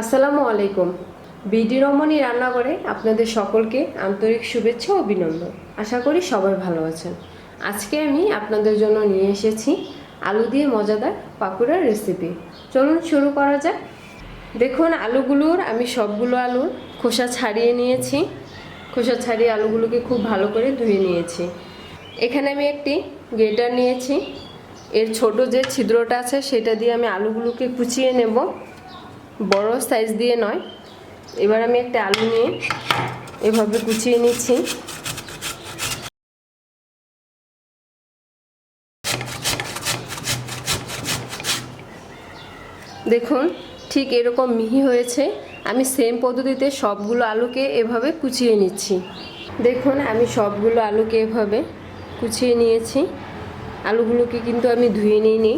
আসসালামু আলাইকুম। বিডি রমণী রান্নাঘরে আপনাদের সকলকে আন্তরিক শুভেচ্ছা ও অভিনন্দন। আশা করি সবাই ভালো আছেন। আজকে আমি আপনাদের জন্য নিয়ে এসেছি আলু দিয়ে মজাদার পাকুড়ার রেসিপি। চলুন শুরু করা যাক। দেখুন, আলুগুলোর আমি সবগুলো আলুর খোসা ছাড়িয়ে নিয়েছি। খোসা ছাড়িয়ে আলুগুলোকে খুব ভালো করে ধুয়ে নিয়েছি। এখানে আমি একটি গ্রেটার নিয়েছি। এর ছোট যে ছিদ্রটা আছে, সেটা দিয়ে আমি আলুগুলোকে কুচিয়ে নেব। বড় সাইজ দিয়ে নয়। এবার আমি একটা আলু নিয়ে এভাবে কুচিয়ে নিচ্ছি। দেখুন, ঠিক এরকম মিহি হয়েছে। আমি সেম পদ্ধতিতে সবগুলো আলুকে এভাবে কুচিয়ে নিচ্ছি। দেখুন, আমি সবগুলো আলুকে এভাবে কুচিয়ে নিয়েছি। আলুগুলোকে কিন্তু আমি ধুয়ে নিই নি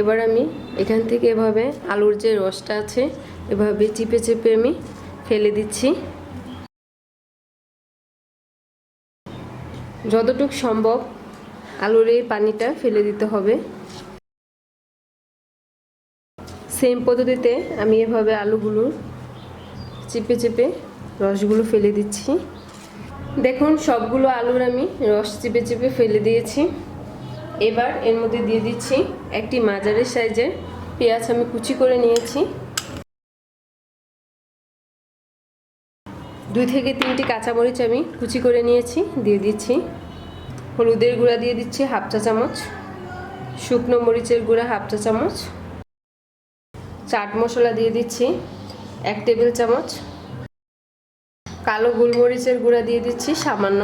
এবার আমি এখান থেকে এভাবে আলুর যে রসটা আছে, এভাবে চিপে চেপে আমি ফেলে দিচ্ছি। যতটুক সম্ভব আলুর এই পানিটা ফেলে দিতে হবে। সেম পদ্ধতিতে আমি এভাবে আলুগুলো চিপে চেপে রসগুলো ফেলে দিচ্ছি। দেখুন, সবগুলো আলুর আমি রস চিপে চেপে ফেলে দিয়েছি। এবার এর মধ্যে দিয়ে দিচ্ছি একটি মাঝারি সাইজের পেঁয়াজ আমি কুচি করে নিয়েছি। দুই থেকে তিনটি কাঁচামরিচ আমি কুচি করে নিয়েছি, দিয়ে দিচ্ছি হলুদের গুঁড়া দিয়ে দিচ্ছি হাফ চা চামচ, শুকনো মরিচের গুঁড়া হাফ চা চামচ, চাট মশলা দিয়ে দিচ্ছি এক টেবিল চামচ, কালো গোলমরিচের গুঁড়া দিয়ে দিচ্ছি সামান্য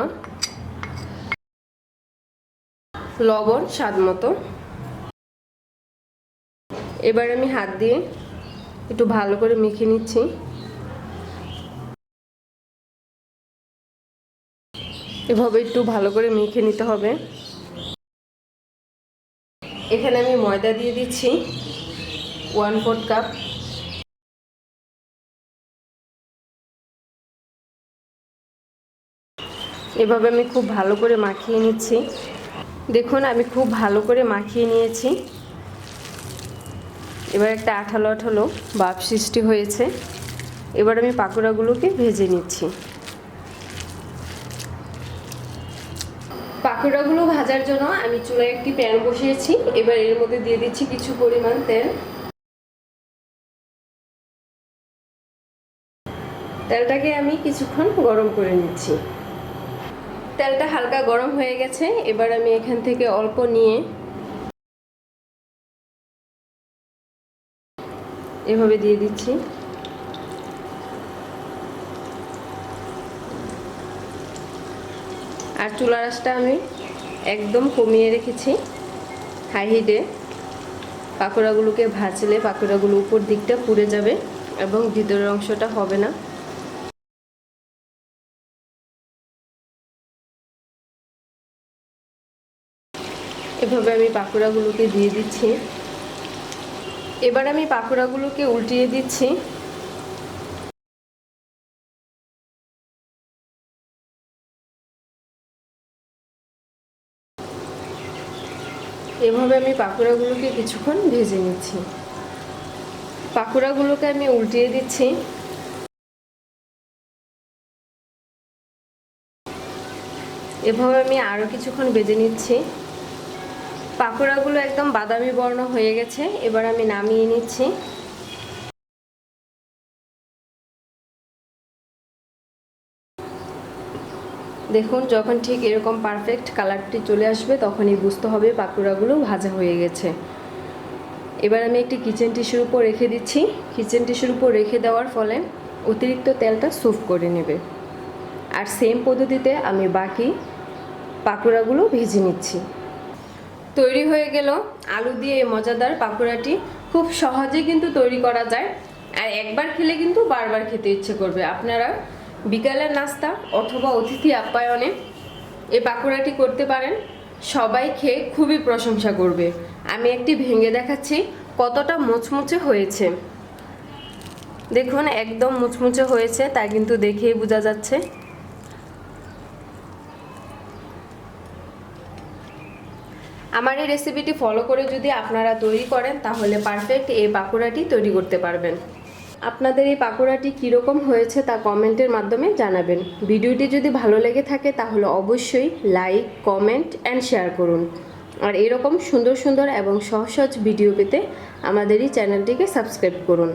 লবণ, স্বাদ মতো। এবার আমি হাত দিয়ে একটু ভালো করে মেখে নিচ্ছি। এভাবে একটু ভালো করে মেখে নিতে হবে। এখানে আমি ময়দা দিয়ে দিচ্ছি। One fourth cup. এভাবে আমি খুব ভালো করে মাখিয়ে নিচ্ছি। দেখুন, আমি খুব ভালো করে মাখিয়ে নিয়েছি। এবার একটা আঠালো আঠালো বাপ সৃষ্টি হয়েছে। এবার আমি পাকোড়াগুলোকে ভেজে নিচ্ছি। পাকোড়াগুলো ভাজার জন্য আমি চুলায় একটি প্যান বসিয়েছি। এবার এর মধ্যে দিয়ে দিচ্ছি কিছু পরিমাণ তেল। তেলটাকে আমি কিছুক্ষণ গরম করে নিচ্ছি। তেলটা হালকা গরম হয়ে গেছে, এবার আমি এখান থেকে অল্প নিয়ে এভাবে দিয়ে দিচ্ছি। আর চুলা রাসটা আমি একদম কমিয়ে রেখেছি হাই হিটে। পাকোড়াগুলোকে ভাজলে পাকোড়াগুলো উপর দিকটা পুড়ে যাবে এবং ভিতরের অংশটা হবে না। এভাবে আমি পাকোড়াগুলোকে দিয়ে দিচ্ছি। এবার আমি পাকোড়াগুলোকে উল্টিয়ে দিচ্ছি। এভাবে আমি পাকোড়াগুলোকে কিছুক্ষণ ভেজে নিচ্ছি। পাকোড়াগুলোকে আমি উল্টিয়ে দিচ্ছি। এভাবে আমি আরও কিছুক্ষণ ভেজে নিচ্ছি। পাকোড়াগুলো একদম বাদামি বর্ণ হয়ে গেছে, এবার আমি নামিয়ে নিচ্ছি। দেখুন, যখন ঠিক এরকম পারফেক্ট কালারটি চলে আসবে, তখনই বুঝতে হবে পাকোড়াগুলো ভাজা হয়ে গেছে। এবার আমি একটি কিচেন টিস্যুর উপর রেখে দিচ্ছি। কিচেন টিস্যুর উপর রেখে দেওয়ার ফলে অতিরিক্ত তেলটা সুফ করে নেবে। আর সেম পদ্ধতিতে আমি বাকি পাকোড়াগুলো ভেজে নিচ্ছি। তৈরি হয়ে গেল আলু দিয়ে এই মজাদার পাকোড়াটি। খুব সহজে কিন্তু তৈরি করা যায়। আর একবার খেলে কিন্তু বারবার খেতে ইচ্ছে করবে। আপনারা বিকালের নাস্তা অথবা অতিথি আপ্যায়নে এই পাকোড়াটি করতে পারেন। সবাই খেয়ে খুবই প্রশংসা করবে। আমি একটি ভেঙে দেখাচ্ছি কতটা মুচমুচে হয়েছে। দেখুন, একদম মুচমুচে হয়েছে, তা কিন্তু দেখেই বোঝা যাচ্ছে। আমার এই রেসিপিটি ফলো করে যদি আপনারা তৈরি করেন, তাহলে পারফেক্ট এই পাকোড়াটি তৈরি করতে পারবেন। আপনাদের এই পাকোড়াটি কীরকম হয়েছে তা কমেন্টের মাধ্যমে জানাবেন। ভিডিওটি যদি ভালো লেগে থাকে, তাহলে অবশ্যই লাইক কমেন্ট অ্যান্ড শেয়ার করুন। আর এরকম সুন্দর সুন্দর এবং সহজ সহজ ভিডিও পেতে আমাদের এই চ্যানেলটিকে সাবস্ক্রাইব করুন।